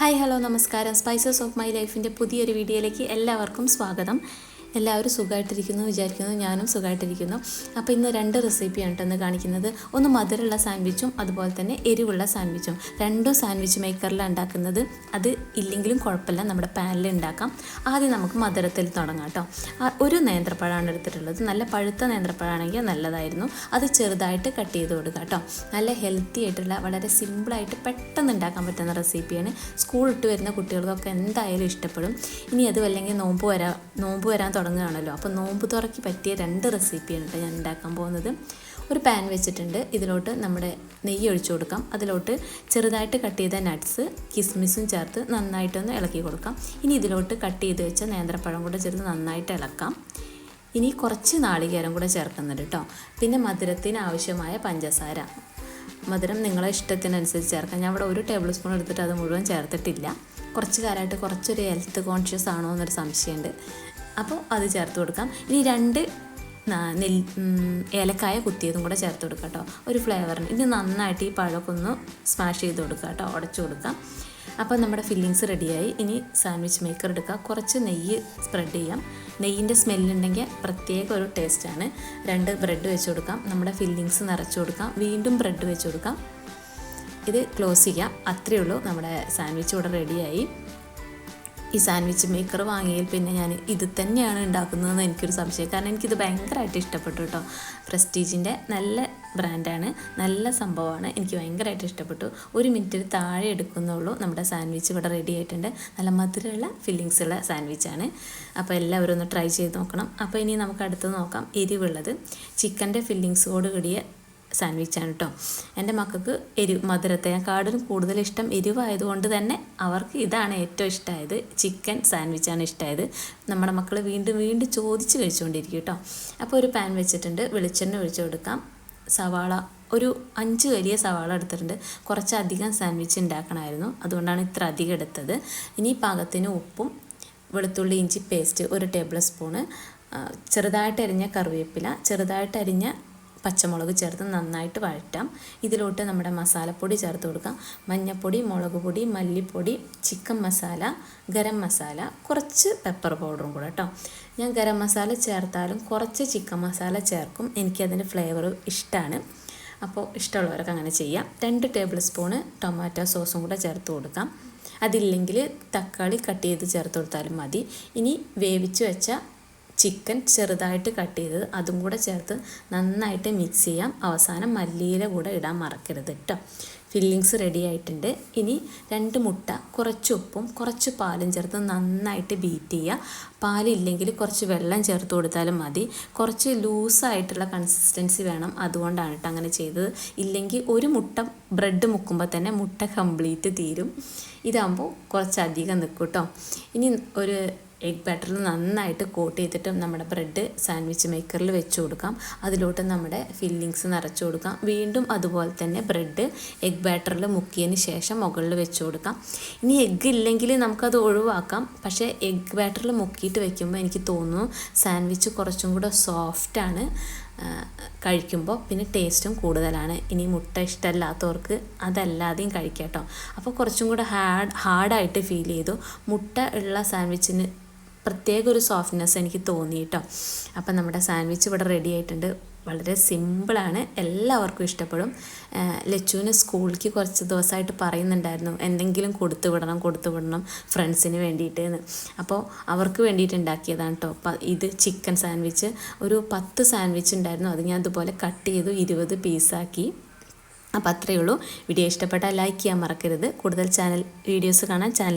Hi hello നമസ്കാരം. Spices of my ലൈഫിന്റെ പുതിയൊരു വീഡിയോയിലേക്ക് എല്ലാവർക്കും സ്വാഗതം. എല്ലാവരും സുഖമായിട്ടിരിക്കുന്നു വിചാരിക്കുന്നു ഞാനും സുഖമായിട്ടിരിക്കുന്നു. അപ്പോൾ ഇന്ന് രണ്ട് റെസിപ്പിയാണ് ഇന്ന് കാണിക്കുന്നത്. ഒന്ന് മധുരമുള്ള സാൻഡ്വിച്ചും അതുപോലെ തന്നെ എരിവുള്ള സാൻഡ്വിച്ചും രണ്ടും സാൻഡ്വിച്ച് മേക്കറിലാണ് ഉണ്ടാക്കുന്നത്. അത് ഇല്ലെങ്കിലും കുഴപ്പമില്ല നമ്മുടെ പാനിൽ ഉണ്ടാക്കാം. ആദ്യം നമുക്ക് മധുരത്തിൽ തുടങ്ങാം കേട്ടോ. ഒരു നേന്ത്രപ്പഴമാണ് എടുത്തിട്ടുള്ളത്. നല്ല പഴുത്ത നേന്ത്രപ്പഴമാണെങ്കിൽ നല്ലതായിരുന്നു. അത് ചെറുതായിട്ട് കട്ട് ചെയ്ത് കൊടുക്കുക കേട്ടോ. നല്ല ഹെൽത്തി ആയിട്ടുള്ള വളരെ സിമ്പിളായിട്ട് പെട്ടെന്ന് ഉണ്ടാക്കാൻ പറ്റുന്ന റെസിപ്പിയാണ് സ്കൂൾ ഇട്ട് വരുന്ന കുട്ടികൾക്കൊക്കെ എന്തായാലും ഇഷ്ടപ്പെടും. ഇനി അതും അല്ലെങ്കിൽ നോമ്പ് വരാ നോമ്പ് വരാൻ തുടങ്ങുകയാണല്ലോ. അപ്പോൾ നോമ്പ് തുറക്കി പറ്റിയ രണ്ട് റെസിപ്പിയാണ് കേട്ടോ ഞാൻ ഉണ്ടാക്കാൻ പോകുന്നത്. ഒരു പാൻ വെച്ചിട്ടുണ്ട്. ഇതിലോട്ട് നമ്മുടെ നെയ്യ് ഒഴിച്ചു കൊടുക്കാം. അതിലോട്ട് ചെറുതായിട്ട് കട്ട് ചെയ്ത നട്ട്സ് കിസ്മിസും ചേർത്ത് നന്നായിട്ടൊന്ന് ഇളക്കി കൊടുക്കാം. ഇനി ഇതിലോട്ട് കട്ട് ചെയ്ത് വെച്ച നേന്ത്രപ്പഴം കൂടെ ചേർത്ത് നന്നായിട്ട് ഇളക്കാം. ഇനി കുറച്ച് നാളികേരം കൂടെ ചേർക്കുന്നുണ്ട് കേട്ടോ. പിന്നെ മധുരത്തിന് ആവശ്യമായ പഞ്ചസാര. മധുരം നിങ്ങളെ ഇഷ്ടത്തിനനുസരിച്ച് ചേർക്കാം. ഞാൻ ഇവിടെ ഒരു ടേബിൾ സ്പൂൺ എടുത്തിട്ട് അത് മുഴുവൻ ചേർത്തിട്ടില്ല. കുറച്ച് കാലമായിട്ട് കുറച്ചൊരു ഹെൽത്ത് കോൺഷ്യസ് ആണോ എന്നൊരു സംശയമുണ്ട്. അപ്പോൾ അത് ചേർത്ത് കൊടുക്കാം. ഇനി രണ്ട് നെൽ ഏലക്കായ കുത്തിയതും കൂടെ ചേർത്ത് കൊടുക്കാം കേട്ടോ. ഒരു ഫ്ലേവറിന്. ഇത് നന്നായിട്ട് ഈ പഴമൊക്കെ ഒന്ന് സ്മാഷ് ചെയ്ത് കൊടുക്കുക കേട്ടോ. ഉടച്ചു കൊടുക്കാം. അപ്പോൾ നമ്മുടെ ഫില്ലിങ്സ് റെഡിയായി. ഇനി സാൻഡ്വിച്ച് മേക്കർ എടുക്കുക കുറച്ച് നെയ്യ് സ്പ്രെഡ് ചെയ്യാം. നെയ്യിന്റെ സ്മെല്ലുണ്ടെങ്കിൽ പ്രത്യേക ഒരു ടേസ്റ്റാണ് രണ്ട് ബ്രെഡ് വെച്ച് കൊടുക്കാം. നമ്മുടെ ഫില്ലിങ്സ് നിറച്ച് കൊടുക്കാം. വീണ്ടും ബ്രെഡ് വെച്ച് കൊടുക്കാം. ഇത് ക്ലോസ് ചെയ്യാം. അത്രയേ ഉള്ളൂ. നമ്മുടെ സാൻഡ്വിച്ച് ഇവിടെ റെഡിയായി. ഈ സാൻഡ്വിച്ച് മേക്കർ വാങ്ങിയതിൽ പിന്നെ ഞാൻ ഇത് തന്നെയാണ് ഉണ്ടാക്കുന്നതെന്ന് എനിക്കൊരു സംശയം. കാരണം എനിക്കിത് ഭയങ്കരമായിട്ട് ഇഷ്ടപ്പെട്ടു കേട്ടോ. പ്രസ്റ്റീജിന്റെ നല്ല ബ്രാൻഡാണ്. നല്ല സംഭവമാണ്. എനിക്ക് ഭയങ്കരമായിട്ട് ഇഷ്ടപ്പെട്ടു. ഒരു മിനിറ്റിൽ താഴെ എടുക്കുന്നുള്ളൂ. നമ്മുടെ സാൻഡ്വിച്ച് ഇവിടെ റെഡി ആയിട്ടുണ്ട്. നല്ല മധുരമുള്ള ഫില്ലിങ്സ് ഉള്ള സാൻഡ്വിച്ചാണ്. അപ്പോൾ എല്ലാവരും ഒന്ന് ട്രൈ ചെയ്ത് നോക്കണം. അപ്പോൾ ഇനി നമുക്ക് അടുത്ത് നോക്കാം. എരിവുള്ളത്. ചിക്കന്റെ ഫില്ലിങ്സോട് കൂടിയ സാൻഡ്വിച്ചാണ് കേട്ടോ എന്റെ മക്കൾക്ക് എരിവ് മധുരത്തെക്കാളും കൂടുതൽ ഇഷ്ടം എരിവായതുകൊണ്ട് തന്നെ അവർക്ക് ഇതാണ് ഏറ്റവും ഇഷ്ടമായത് ചിക്കൻ സാൻഡ്വിച്ചാണ് ഇഷ്ടമായത് നമ്മുടെ മക്കൾ വീണ്ടും വീണ്ടും ചോദിച്ച് കഴിച്ചുകൊണ്ടിരിക്കും കേട്ടോ അപ്പോൾ ഒരു പാൻ വെച്ചിട്ടുണ്ട് വെളിച്ചെണ്ണ ഒഴിച്ചു കൊടുക്കാം. സവാള ഒരു അഞ്ച് വലിയ സവാള എടുത്തിട്ടുണ്ട്. കുറച്ചധികം സാൻഡ്വിച്ച് ഉണ്ടാക്കണമായിരുന്നു. അതുകൊണ്ടാണ് ഇത്ര അധികം എടുത്തത്. ഇനി പാകത്തിന് ഉപ്പും വെളുത്തുള്ളി ഇഞ്ചി പേസ്റ്റ് ഒരു ടേബിൾ സ്പൂണ് ചെറുതായിട്ട് അരിഞ്ഞ കറിവേപ്പില ചെറുതായിട്ട് അരിഞ്ഞ പച്ചമുളക് ചേർത്ത് നന്നായിട്ട് വഴറ്റാം. ഇതിലോട്ട് നമ്മുടെ മസാലപ്പൊടി ചേർത്ത് കൊടുക്കാം. മഞ്ഞൾപ്പൊടി മുളക് പൊടി മല്ലിപ്പൊടി ചിക്കൻ മസാല ഗരം മസാല കുറച്ച് പെപ്പർ പൗഡറും കൂടെ കേട്ടോ ഞാൻ ഗരം മസാല ചേർത്താലും കുറച്ച് ചിക്കൻ മസാല ചേർക്കും. എനിക്കതിന്റെ ഫ്ലേവർ ഇഷ്ടമാണ് അപ്പോൾ ഇഷ്ടമുള്ളവരൊക്കെ അങ്ങനെ ചെയ്യാം. രണ്ട് ടേബിൾ സ്പൂണ് ടൊമാറ്റോ സോസും കൂടെ ചേർത്ത് കൊടുക്കാം. അതില്ലെങ്കിൽ തക്കാളി കട്ട് ചെയ്ത് ചേർത്ത് കൊടുത്താലും മതി. ഇനി വേവിച്ച് വെച്ച ചിക്കൻ ചെറുതായിട്ട് കട്ട് ചെയ്തത്. അതും കൂടെ ചേർത്ത് നന്നായിട്ട് മിക്സ് ചെയ്യാം. അവസാനം മല്ലിയില കൂടെ ഇടാൻ മറക്കരുത് കേട്ടോ ഫില്ലിങ്സ് റെഡി ആയിട്ടുണ്ട്. ഇനി രണ്ട് മുട്ട കുറച്ച് ഉപ്പും കുറച്ച് പാലും ചേർത്ത് നന്നായിട്ട് ബീറ്റ് ചെയ്യുക. പാലില്ലെങ്കിൽ കുറച്ച് വെള്ളം ചേർത്ത് കൊടുത്താലും മതി. കുറച്ച് ലൂസായിട്ടുള്ള കൺസിസ്റ്റൻസി വേണം. അതുകൊണ്ടാണ് കേട്ടോ അങ്ങനെ ചെയ്തത്. ഇല്ലെങ്കിൽ ഒരു മുട്ട ബ്രെഡ് മുക്കുമ്പോൾ തന്നെ മുട്ട കംപ്ലീറ്റ് തീരും. ഇതാകുമ്പോൾ കുറച്ചധികം നിൽക്കും കേട്ടോ ഇനി ഒരു എഗ് ബാറ്ററിൽ നന്നായിട്ട് കോട്ട് ചെയ്തിട്ട് നമ്മുടെ ബ്രെഡ് സാൻഡ്വിച്ച് മേക്കറിൽ വെച്ച് കൊടുക്കാം. അതിലോട്ട് നമ്മുടെ ഫില്ലിങ്സ് നിറച്ച് കൊടുക്കാം. വീണ്ടും അതുപോലെ തന്നെ ബ്രെഡ് എഗ് ബാറ്ററിൽ മുക്കിയതിന് ശേഷം മുകളിൽ വെച്ച് കൊടുക്കാം. ഇനി എഗ്ഗ് ഇല്ലെങ്കിൽ നമുക്കത് ഒഴിവാക്കാം. പക്ഷേ എഗ് ബാറ്ററിൽ മുക്കിയിട്ട് വെക്കുമ്പോൾ എനിക്ക് തോന്നുന്നു സാൻഡ്വിച്ച് കുറച്ചും കൂടെ സോഫ്റ്റാണ് കഴിക്കുമ്പോൾ പിന്നെ ടേസ്റ്റും കൂടുതലാണ്. ഇനി മുട്ട ഇഷ്ടമല്ലാത്തവർക്ക് അതല്ലാതെയും കഴിക്കാം കേട്ടോ. അപ്പോൾ കുറച്ചും കൂടെ ഹാർഡ് ഹാർഡായിട്ട് ഫീൽ ചെയ്തു. മുട്ട ഉള്ള സാൻഡ്വിച്ചിന് പ്രത്യേക ഒരു സോഫ്റ്റ്നെസ് എനിക്ക് തോന്നി കേട്ടോ അപ്പം നമ്മുടെ സാൻഡ്വിച്ച് ഇവിടെ റെഡി ആയിട്ടുണ്ട്. വളരെ സിമ്പിളാണ് എല്ലാവർക്കും ഇഷ്ടപ്പെടും. ലച്ചുവിന് സ്കൂളിലേക്ക് കുറച്ച് ദിവസമായിട്ട് പറയുന്നുണ്ടായിരുന്നു. എന്തെങ്കിലും കൊടുത്തു വിടണം കൊടുത്തു വിടണം ഫ്രണ്ട്സിന് വേണ്ടിയിട്ട് എന്ന് അപ്പോൾ അവർക്ക് വേണ്ടിയിട്ട് ഉണ്ടാക്കിയതാണ് കേട്ടോ അപ്പം ഇത് ചിക്കൻ സാൻഡ്വിച്ച് ഒരു പത്ത് സാൻഡ്വിച്ച് ഉണ്ടായിരുന്നു. അത് ഞാൻ അതുപോലെ കട്ട് ചെയ്തു ഇരുപത് പീസാക്കി അപ്പോൾ അത്രയേ ഉള്ളൂ. വീഡിയോ ഇഷ്ടപ്പെട്ടാൽ ലൈക്ക് ചെയ്യാൻ മറക്കരുത്. കൂടുതൽ ചാനൽ വീഡിയോസ് കാണാൻ ചാനൽ